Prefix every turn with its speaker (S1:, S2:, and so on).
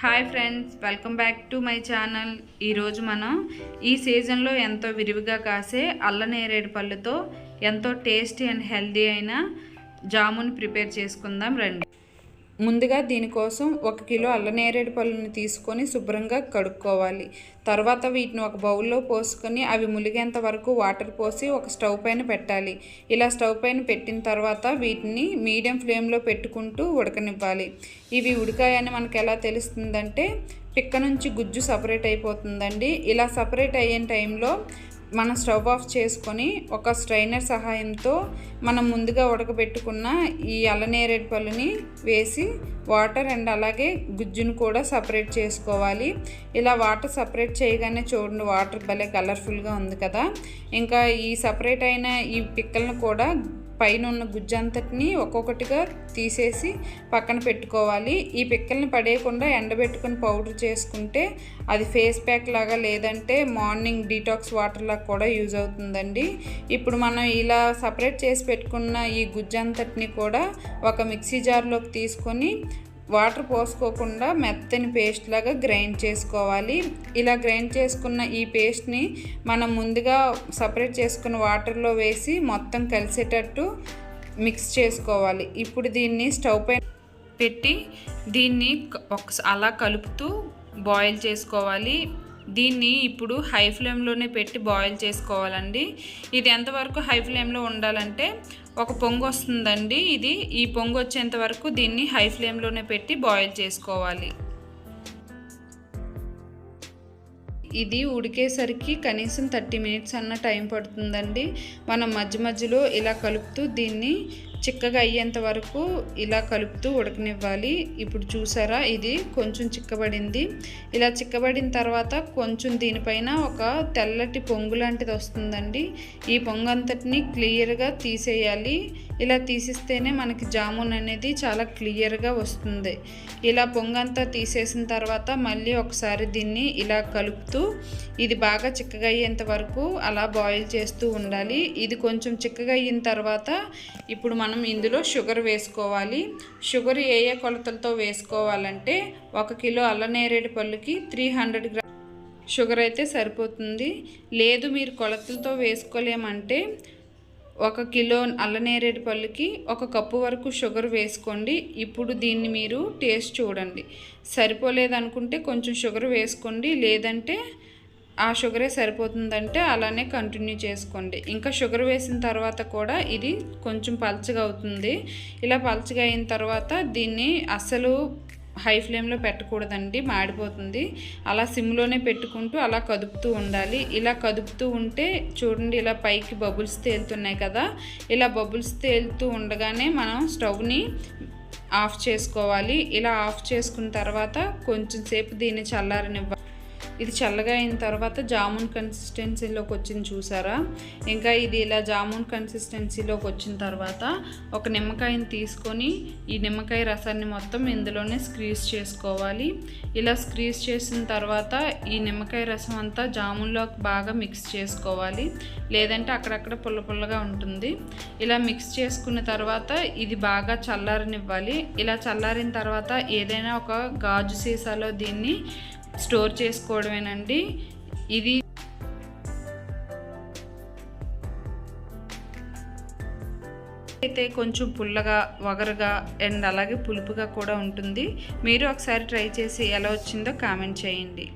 S1: Hi friends welcome back to my channel. ఈరోజు మనం ఈ సీజన్లో ఎంతో విరివిగా కాసే అల్లనేరేడు పళ్ళుతో ఎంతో టేస్టీ అండ్ హెల్దీ అయిన జామున్ ప్రిపేర్ చేసుకుందాం రండి. ముందుగా దీనికోసం ఒక కిలో అల్లనేరేడు పళ్ళని తీసుకొని శుభ్రంగా కడుక్కోవాలి. తర్వాత వీటిని ఒక బౌల్లో పోసుకొని అవి ములిగేంత వరకు వాటర్ పోసి ఒక స్టవ్ పైన పెట్టాలి. ఇలా స్టవ్ పైన పెట్టిన తర్వాత వీటిని మీడియం ఫ్లేమ్లో పెట్టుకుంటూ ఉడకనివ్వాలి. ఇవి ఉడికాయని మనకు ఎలా తెలుస్తుందంటే పిక్క నుంచి గుజ్జు సపరేట్ అయిపోతుందండి. ఇలా సపరేట్ అయ్యే టైంలో మనం స్టవ్ ఆఫ్ చేసుకొని ఒక స్ట్రైనర్ సహాయంతో మనం ముందుగా ఉడకబెట్టుకున్న ఈ అల్లనేరేడు పళ్ళుని వేసి వాటర్ అండ్ అలాగే గుజ్జును కూడా సపరేట్ చేసుకోవాలి. ఇలా వాటర్ సపరేట్ చేయగానే చూడండి వాటర్ భలే కలర్ఫుల్గా ఉంది కదా. ఇంకా ఈ సపరేట్ అయిన ఈ పిక్కలను కూడా పైన ఉన్న గుజ్జంతటిని ఒక్కొక్కటిగా తీసేసి పక్కన పెట్టుకోవాలి. ఈ పిక్కల్ని పడేయకుండా ఎండబెట్టుకుని పౌడర్ చేసుకుంటే అది ఫేస్ ప్యాక్ లాగా లేదంటే మార్నింగ్ డీటాక్స్ వాటర్ లాగా కూడా యూజ్ అవుతుందండి. ఇప్పుడు మనం ఇలా సపరేట్ చేసి పెట్టుకున్న ఈ గుజ్జంతటిని కూడా ఒక మిక్సీ జార్లోకి తీసుకొని వాటర్ పోసుకోకుండా మెత్తని పేస్ట్ లాగా గ్రైండ్ చేసుకోవాలి. ఇలా గ్రైండ్ చేసుకున్న ఈ పేస్ట్ని మనం ముందుగా సపరేట్ చేసుకున్న వాటర్లో వేసి మొత్తం కలిసేటట్టు మిక్స్ చేసుకోవాలి. ఇప్పుడు దీన్ని స్టవ్ పై పెట్టి దీన్ని ఒక అలా కలుపుతూ బాయిల్ చేసుకోవాలి. దీన్ని ఇప్పుడు హై ఫ్లేమ్లోనే పెట్టి బాయిల్ చేసుకోవాలండి. ఇది ఎంతవరకు హై ఫ్లేమ్లో ఉండాలంటే ఒక పొంగు వస్తుందండి. ఇది ఈ పొంగు వచ్చేంత వరకు దీన్ని హై ఫ్లేమ్లోనే పెట్టి బాయిల్ చేసుకోవాలి. ఇది ఉడికేసరికి కనీసం థర్టీ మినిట్స్ అన్న టైం పడుతుందండి. మనం మధ్య మధ్యలో ఇలా కలుపుతూ దీన్ని చిక్కగా అయ్యేంత వరకు ఇలా కలుపుతూ ఉడకనివ్వాలి. ఇప్పుడు చూసారా? ఇది కొంచెం చిక్కబడింది. ఇలా చిక్కబడిన తర్వాత కొంచెం దీనిపైన ఒక తెల్లటి పొంగు లాంటిది వస్తుందండి. ఈ పొంగు అంతటిని క్లియర్గా తీసేయాలి. ఇలా తీసిస్తేనే మనకి జామున్ అనేది చాలా క్లియర్గా వస్తుంది. ఇలా పొంగంతా తీసేసిన తర్వాత మళ్ళీ ఒకసారి దీన్ని ఇలా కలుపుతూ ఇది బాగా చిక్కగా అయ్యేంత వరకు అలా బాయిల్ చేస్తూ ఉండాలి. ఇది కొంచెం చిక్కగా అయిన తర్వాత ఇప్పుడు మనం మనం ఇందులో షుగర్ వేసుకోవాలి. షుగర్ ఏ ఏ కొలతలతో వేసుకోవాలంటే ఒక కిలో అల్లనేరేడు పళ్ళుకి త్రీ హండ్రెడ్ గ్రా షుగర్ అయితే సరిపోతుంది. లేదు మీరు కొలతలతో వేసుకోలేమంటే ఒక కిలో అల్లనేరేడు పళ్ళుకి ఒక కప్పు వరకు షుగర్ వేసుకోండి. ఇప్పుడు దీన్ని మీరు టేస్ట్ చూడండి. సరిపోలేదనుకుంటే కొంచెం షుగర్ వేసుకోండి. లేదంటే ఆ షుగరే సరిపోతుందంటే అలానే కంటిన్యూ చేసుకోండి. ఇంకా షుగర్ వేసిన తర్వాత కూడా ఇది కొంచెం పల్చగా అవుతుంది. ఇలా పల్చగా అయిన తర్వాత దీన్ని అస్సలు హై ఫ్లేమ్లో పెట్టకూడదండి మాడిపోతుంది. అలా సిమ్లోనే పెట్టుకుంటూ అలా కదుపుతూ ఉండాలి. ఇలా కదుపుతూ ఉంటే చూడండి ఇలా పైకి బబుల్స్ తేలుతున్నాయి కదా. ఇలా బబుల్స్ తేలుతూ ఉండగానే మనం స్టవ్ని ఆఫ్ చేసుకోవాలి. ఇలా ఆఫ్ చేసుకున్న తర్వాత కొంచెం సేపు దీన్ని చల్లారనివ్వాలి. ఇది చల్లగా అయిన తర్వాత జామున్ కన్సిస్టెన్సీలోకి వచ్చింది చూసారా? ఇంకా ఇది ఇలా జామున్ కన్సిస్టెన్సీలోకి వచ్చిన తర్వాత ఒక నిమ్మకాయని తీసుకొని ఈ నిమ్మకాయ రసాన్ని మొత్తం ఇందులోనే స్క్రీజ్ చేసుకోవాలి. ఇలా స్క్రీజ్ చేసిన తర్వాత ఈ నిమ్మకాయ రసం అంతా జామున్లోకి బాగా మిక్స్ చేసుకోవాలి. లేదంటే అక్కడక్కడ పుల్ల పుల్లగా ఉంటుంది. ఇలా మిక్స్ చేసుకున్న తర్వాత ఇది బాగా చల్లారనివ్వాలి. ఇలా చల్లారిన తర్వాత ఏదైనా ఒక గాజు సీసాలో దీన్ని స్టోర్ చేసుకోవడమేనండి. ఇది అయితే కొంచెం పుల్లగా వగరగా అండ్ అలాగే పులుపుగా కూడా ఉంటుంది. మీరు ఒకసారి ట్రై చేసి ఎలా వచ్చిందో కామెంట్ చేయండి.